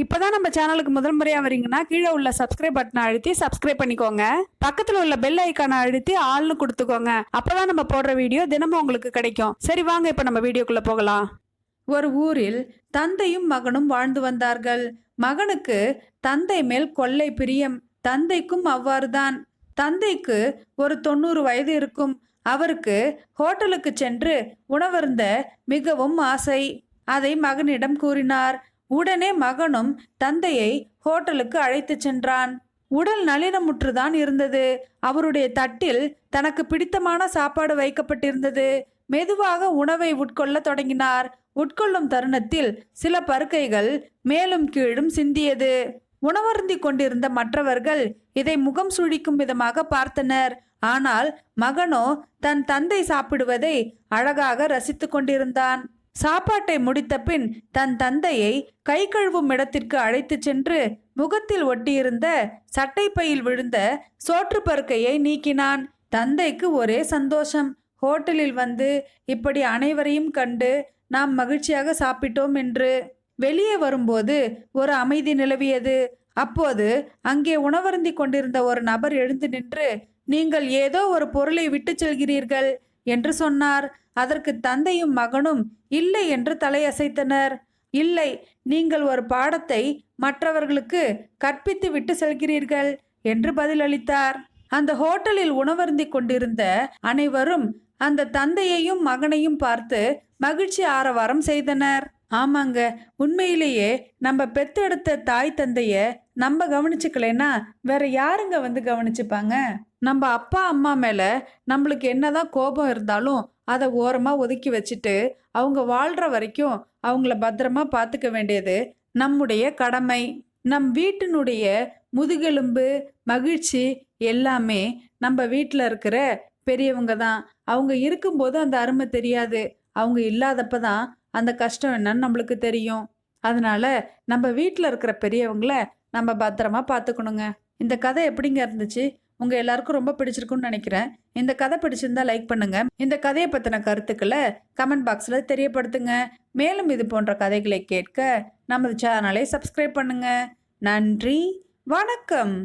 இப்போதான் நம்ம சேனலுக்கு முதல் முறையாக வரீங்கன்னா கீழே உள்ள சப்ஸ்கிரைப் பட்டனை அழுத்தி சப்ஸ்கிரைப் பண்ணிக்கோங்க. பக்கத்தில் உள்ள பெல் ஐக்கானை அழுத்தி ஆள்னு கொடுத்துக்கோங்க. அப்போதான் நம்ம போடுற வீடியோ தினமும் உங்களுக்கு கிடைக்கும். சரி வாங்க இப்போ நம்ம வீடியோக்குள்ளே போகலாம். ஒரு ஊரில் தந்தையும் மகனும் வாழ்ந்து வந்தார்கள். மகனுக்கு தந்தை மேல் கொள்ளை பிரியம். தந்தைக்கும் அவ்வாறுதான். தந்தைக்கு ஒரு தொண்ணூறு வயது இருக்கும். அவருக்கு ஹோட்டலுக்கு சென்று உணவருந்த மிகவும் ஆசை. அதை மகனிடம் கூறினார். உடனே மகனும் தந்தையை ஹோட்டலுக்கு அழைத்துச் சென்றான். உடல் நளினமுற்றுதான் இருந்தது. அவருடைய தட்டில் தனக்கு பிடித்தமான சாப்பாடு வைக்கப்பட்டிருந்தது. மெதுவாக உணவை உட்கொள்ள தொடங்கினார். உட்கொள்ளும் தருணத்தில் சில பருக்கைகள் மேலும் கீழும் சிந்தியது. உணவருந்தி கொண்டிருந்த மற்றவர்கள் இதை முகம் சுழிக்கும் விதமாக பார்த்தனர். ஆனால் மகனோ தன் தந்தை சாப்பிடுவதை அழகாக ரசித்துக் கொண்டிருந்தான். சாப்பாட்டை முடித்த பின் தன் தந்தையை கை கழுவும் இடத்திற்கு அழைத்துச் சென்று முகத்தில் ஒட்டியிருந்த சட்டைப்பையில் விழுந்த சோற்று பருக்கையை நீக்கினான். தந்தைக்கு ஒரே சந்தோஷம். ஹோட்டலில் வந்து இப்படி அனைவரையும் கண்டு நாம் மகிழ்ச்சியாக சாப்பிட்டோம் என்று. வெளியே வரும்போது ஒரு அமைதி நிலவியது. அப்போது அங்கே உணவருந்தி கொண்டிருந்த ஒரு நபர் எழுந்து நின்று நீங்கள் ஏதோ ஒரு பொருளை விட்டுச் செல்கிறீர்கள் என்று சொன்னார். அதற்கு தந்தையும் மகனும் இல்லை என்று தலையசைத்தனர். இல்லை நீங்கள் ஒரு பாடத்தை மற்றவர்களுக்கு கற்பித்து விட்டு செல்கிறீர்கள் என்று பதிலளித்தார். அந்த ஹோட்டலில் உணவருந்தி கொண்டிருந்த அனைவரும் அந்த தந்தையையும் மகனையும் பார்த்து மகிழ்ச்சி ஆரவாரம் செய்தனர். ஆமாங்க உண்மையிலேயே நம்ம பெத்தெடுத்த தாய் தந்தைய நம்ம கவனிச்சுக்கலைன்னா வேற யாருங்க வந்து கவனிச்சுப்பாங்க? நம்ம அப்பா அம்மா மேல நம்மளுக்கு என்னதான் கோபம் இருந்தாலும் அதை ஓரமாக ஒதுக்கி வச்சுட்டு அவங்க வாழ்கிற வரைக்கும் அவங்கள பத்திரமா பார்த்துக்க வேண்டியது நம்முடைய கடமை. நம் வீட்டினுடைய முதுகெலும்பு மகிழ்ச்சி எல்லாமே நம்ம வீட்டில் இருக்கிற பெரியவங்க தான். அவங்க இருக்கும்போது அந்த அருமை தெரியாது. அவங்க இல்லாதப்ப தான் அந்த கஷ்டம் என்னன்னு நம்மளுக்கு தெரியும். அதனால நம்ம வீட்டில் இருக்கிற பெரியவங்கள நம்ம பத்திரமா பார்த்துக்கணுங்க இந்த கதை எப்படிங்க இருந்துச்சு? உங்க எல்லாருக்கும் ரொம்ப பிடிச்சிருக்குன்னு நினைக்கிறேன். இந்த கதை பிடிச்சிருந்தா லைக் பண்ணுங்க. இந்த கதையை பத்தின கருத்துக்களை கமெண்ட் பாக்ஸ்ல தெரியப்படுத்துங்க. மேலும் இது போன்ற கதைகளை கேட்க நமது சேனலை சப்ஸ்கிரைப் பண்ணுங்க. நன்றி. வணக்கம்.